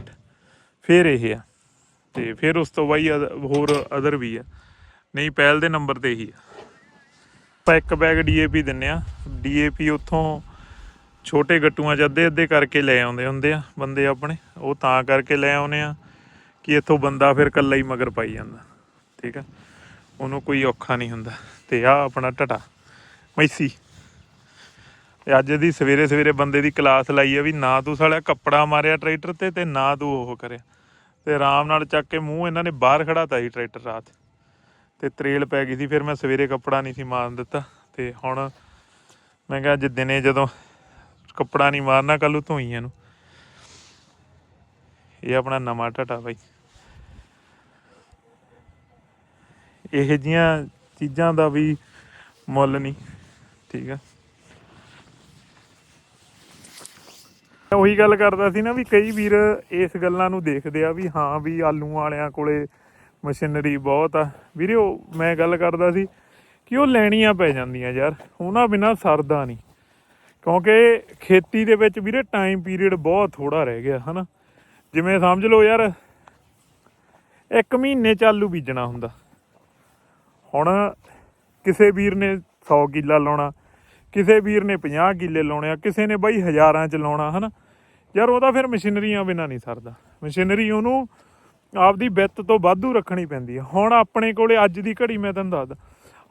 ਫਿਰ ਇਹ ਆ। ਤੇ ਫਿਰ ਉਸ ਤੋਂ ਬਾਈ ਅਦ- ਹੋਰ ਅਦਰ ਵੀ ਆ। ਨਹੀਂ, ਪਹਿਲ ਦੇ ਨੰਬਰ ਤੇ ਹੀ ਆ। ਆਪਾਂ ਇੱਕ ਬੈਗ ਡੀਏਪੀ ਦਿੰਨੇ ਆ। ਡੀਏਪੀ ਉੱਥੋਂ ਛੋਟੇ ਗੱਟੂਆਂ ਚ ਅੱਧੇ ਅੱਧੇ ਕਰਕੇ ਲੈ ਆਉਂਦੇ ਹੁੰਦੇ ਆ ਬੰਦੇ ਆਪਣੇ। ਉਹ ਤਾਂ ਕਰਕੇ ਲੈ ਆਉਨੇ ਆ। ਕਿ ਇੱਥੋਂ ਬੰਦਾ ਫਿਰ ਕੱਲਾ ਹੀ ਮਗਰ ਪਾਈ ਜਾਂਦਾ, ਠੀਕ ਆ? ਉਹਨੂੰ ਕੋਈ ਔਖਾ ਨਹੀਂ ਹੁੰਦਾ। ਤੇ ਆ ਆਪਣਾ ਟਟਾ ਮੈਸੀ। ਤੇ ਅੱਜ ਦੀ ਸਵੇਰੇ ਸਵੇਰੇ ਬੰਦੇ ਦੀ ਕਲਾਸ ਲਾਈ ਆ ਵੀ ਨਾ ਤੂੰ ਸਾਲਿਆ ਕੱਪੜਾ ਮਾਰਿਆ ਟਰੈਕਟਰ ਤੇ ਤੇ ਨਾ ਤੂੰ ਉਹ ਕਰਿਆ। ਤੇ ਆਰਾਮ ਨਾਲ ਚੱਕ ਕੇ ਮੂੰਹ ਇਹਨਾਂ ਨੇ ਬਾਹਰ ਖੜਾਤਾ ਸੀ ਟਰੈਕਟਰ ਰਾਤ। ਤੇ ਤਰੇਲ ਪੈ ਗਈ ਸੀ, ਫਿਰ ਮੈਂ ਸਵੇਰੇ ਕੱਪੜਾ ਨਹੀਂ ਸੀ ਮਾਰਨ ਦਿੱਤਾ। ਤੇ ਹੁਣ ਮੈਂ ਕਿਹਾ ਅੱਜ ਦਿਨੇ ਜਦੋਂ ਕੱਪੜਾ ਨਹੀਂ ਮਾਰਨਾ ਕੱਲ ਨੂੰ ਇਹਨੂੰ। ਇਹ ਆਪਣਾ ਨਵਾਂ ਟਟਾ ਬਾਈ। ਇਹ ਜੀਆਂ ਚੀਜ਼ਾਂ ਦਾ ਵੀ ਮੁੱਲ ਨਹੀਂ, ਠੀਕ ਆ। ਉਹੀ ਗੱਲ ਕਰਦਾ ਸੀ ਨਾ ਵੀ ਕਈ ਵੀਰ ਇਸ ਗੱਲਾਂ ਨੂੰ ਦੇਖਦੇ ਆ ਵੀ ਹਾਂ ਵੀ ਆਲੂ ਵਾਲਿਆਂ ਕੋਲੇ ਮਸ਼ੀਨਰੀ ਬਹੁਤ ਆ। ਵੀਰੇ ਉਹ ਮੈਂ ਗੱਲ ਕਰਦਾ ਸੀ ਕਿ ਉਹ ਲੈਣੀਆਂ ਪੈ ਜਾਂਦੀਆਂ ਯਾਰ, ਉਹਨਾਂ ਬਿਨਾ ਸਰਦਾ ਨਹੀਂ। ਕਿਉਂਕਿ ਖੇਤੀ ਦੇ ਵਿੱਚ ਵੀਰੇ ਟਾਈਮ ਪੀਰੀਅਡ ਬਹੁਤ ਥੋੜਾ ਰਹਿ ਗਿਆ, ਹਨਾ। ਜਿਵੇਂ ਸਮਝ ਲਓ ਯਾਰ, ਇੱਕ ਮਹੀਨੇ ਚ ਆਲੂ ਬੀਜਣਾ ਹੁੰਦਾ। ਹੁਣ ਕਿਸੇ ਵੀਰ ਨੇ 100 ਕਿੱਲਾ ਲਾਉਣਾ, ਕਿਸੇ ਵੀਰ ਨੇ 50 ਕਿੱਲੇ ਲਾਉਣੇ ਆ, ਕਿਸੇ ਨੇ ਬਾਈ ਹਜ਼ਾਰਾਂ ਚ ਲਾਉਣਾ, ਹਨਾ? ਯਾਰ ਉਹਦਾ ਫਿਰ ਮਸ਼ੀਨਰੀਆਂ ਬਿਨਾ ਨਹੀਂ ਸਰਦਾ। ਮਸ਼ੀਨਰੀ ਉਹਨੂੰ ਆਪਦੀ ਵਿੱਤ ਤੋਂ ਵਾਧੂ ਰੱਖਣੀ ਪੈਂਦੀ ਆ। ਹੁਣ ਆਪਣੇ ਕੋਲੇ ਅੱਜ ਦੀ ਘੜੀ ਮੈਂ ਤੁਹਾਨੂੰ ਦੱਸਦਾ,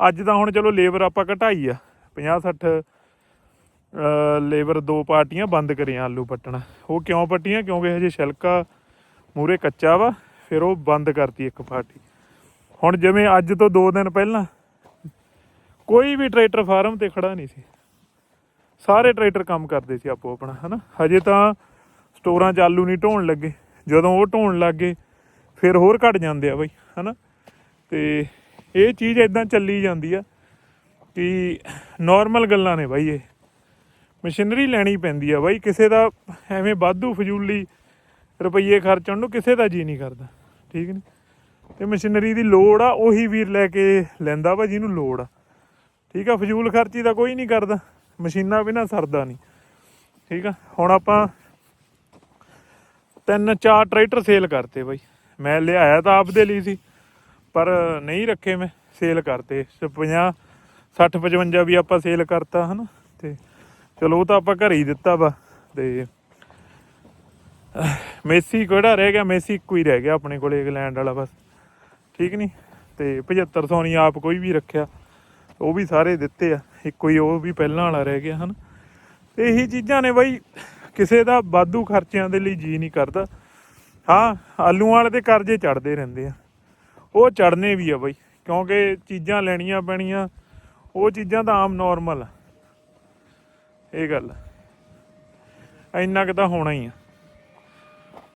ਅੱਜ ਤਾਂ ਹੁਣ ਚਲੋ ਲੇਬਰ ਆਪਾਂ ਘਟਾਈ ਆ 50 60 ਲੇਬਰ ਦੋ ਪਾਰਟੀਆਂ ਬੰਦ ਕਰੀਆਂ ਆਲੂ ਪੱਟਣਾ। ਉਹ ਕਿਉਂ ਪੱਟੀਆਂ? ਕਿਉਂਕਿ ਹਜੇ ਛਿਲਕਾ ਮੂਰੇ ਕੱਚਾ ਵਾ, ਫਿਰ ਉਹ ਬੰਦ ਕਰਤੀ ਇੱਕ ਪਾਰਟੀ। ਹੁਣ ਜਿਵੇਂ ਅੱਜ ਤੋਂ 2 ਦਿਨ ਪਹਿਲਾਂ ਕੋਈ ਵੀ ਟਰੈਕਟਰ ਫਾਰਮ ਤੇ ਖੜਾ ਨਹੀਂ ਸੀ। ਸਾਰੇ ਟਰੈਕਟਰ ਕੰਮ ਕਰਦੇ ਸੀ ਆਪੋ ਆਪਣਾ, ਹਨਾ? ਹਜੇ ਤਾਂ ਸਟੋਰਾਂ 'ਚ ਆਲੂ ਨਹੀਂ ਢੋਣ ਲੱਗੇ। ਜਦੋਂ ਉਹ ਢੋਣ ਲੱਗੇ ਫਿਰ ਹੋਰ ਘਟ ਜਾਂਦੇ ਆ ਬਈ, ਹਨਾ? ਤੇ ਇਹ ਚੀਜ਼ ਇਦਾਂ ਚੱਲੀ ਜਾਂਦੀ ਆ ਕਿ ਨਾਰਮਲ ਗੱਲਾਂ ਨੇ ਬਾਈ ਇਹ। ਮਸ਼ੀਨਰੀ ਲੈਣੀ ਪੈਂਦੀ ਆ ਬਾਈ, ਕਿਸੇ ਦਾ ਐਵੇਂ ਵਾਧੂ ਫਜ਼ੂਲੀ ਰੁਪਈਏ ਖਰਚਣ ਨੂੰ ਕਿਸੇ ਦਾ ਜੀ ਨਹੀਂ ਕਰਦਾ। ਠੀਕ ਨਹੀਂ ਤੇ ਮਸ਼ੀਨਰੀ ਦੀ ਲੋੜ ਆ, ਉਹੀ ਵੀਰ ਲੈ ਕੇ ਲੈਂਦਾ ਵਾ ਜਿਹਨੂੰ ਲੋੜ ਆ। ਠੀਕ ਆ, ਫਜ਼ੂਲ ਖਰਚੀ ਦਾ ਕੋਈ ਨਹੀਂ ਕਰਦਾ, ਮਸ਼ੀਨਾਂ ਬਿਨਾ ਸਰਦਾ ਨਹੀਂ। ਠੀਕ ਆ, ਹੁਣ ਆਪਾਂ ਤਿੰਨ ਚਾਰ ਟਰੈਕਟਰ ਸੇਲ ਕਰਤੇ ਬਾਈ। ਮੈਂ ਲਿਆਇਆ ਤਾਂ ਆਪਦੇ ਲਈ ਸੀ, ਪਰ ਨਹੀਂ ਰੱਖੇ ਮੈਂ, ਸੇਲ ਕਰਤੇ। 50 60 55 ਵੀ ਆਪਾਂ ਸੇਲ ਕਰਤਾ, ਹਨਾ? ਤੇ ਚਲੋ, ਉਹ ਤਾਂ ਆਪਾਂ ਘਰੇ ਹੀ ਦਿੱਤਾ ਵਾ, ਤੇ ਮੇਸੀ ਕਿਹੜਾ ਰਹਿ ਗਿਆ? ਮੇਸੀ ਇੱਕੋ ਹੀ ਰਹਿ ਗਿਆ ਆਪਣੇ ਕੋਲੇ, ਇੰਗਲੈਂਡ ਵਾਲਾ ਬਸ। ਠੀਕ ਨਹੀਂ ਤੇ 7500 ਨਹੀਂ ਆਪ ਕੋਈ ਵੀ ਰੱਖਿਆ। ਉਹ ਵੀ ਸਾਰੇ ਦਿੱਤੇ ਆ। ਇੱਕੋ ਹੀ ਉਹ ਵੀ ਪਹਿਲਾਂ ਵਾਲਾ ਰਹਿ ਗਿਆ, ਹਨ? ਤੇ ਇਹੀ ਚੀਜ਼ਾਂ ਨੇ ਬਾਈ। ਕਿਸੇ ਦਾ ਵਾਧੂ ਖਰਚਿਆਂ ਦੇ ਲਈ ਜੀ ਨਹੀਂ ਕਰਦਾ। ਹਾਂ, ਆਲੂਆਂ ਵਾਲੇ ਤੇ ਕਰਜ਼ੇ ਚੜਦੇ ਰਹਿੰਦੇ ਆ। ਉਹ ਚੜਨੇ ਵੀ ਆ ਬਾਈ। ਕਿਉਂਕਿ ਚੀਜ਼ਾਂ ਲੈਣੀਆਂ ਪੈਣੀਆਂ, ਉਹ ਚੀਜ਼ਾਂ ਤਾਂ ਆਮ ਨਾਰਮਲ ਆ। ਇਹ ਗੱਲ ਇੰਨਾ ਕੁ ਤਾਂ ਹੋਣਾ ਹੀ ਆ।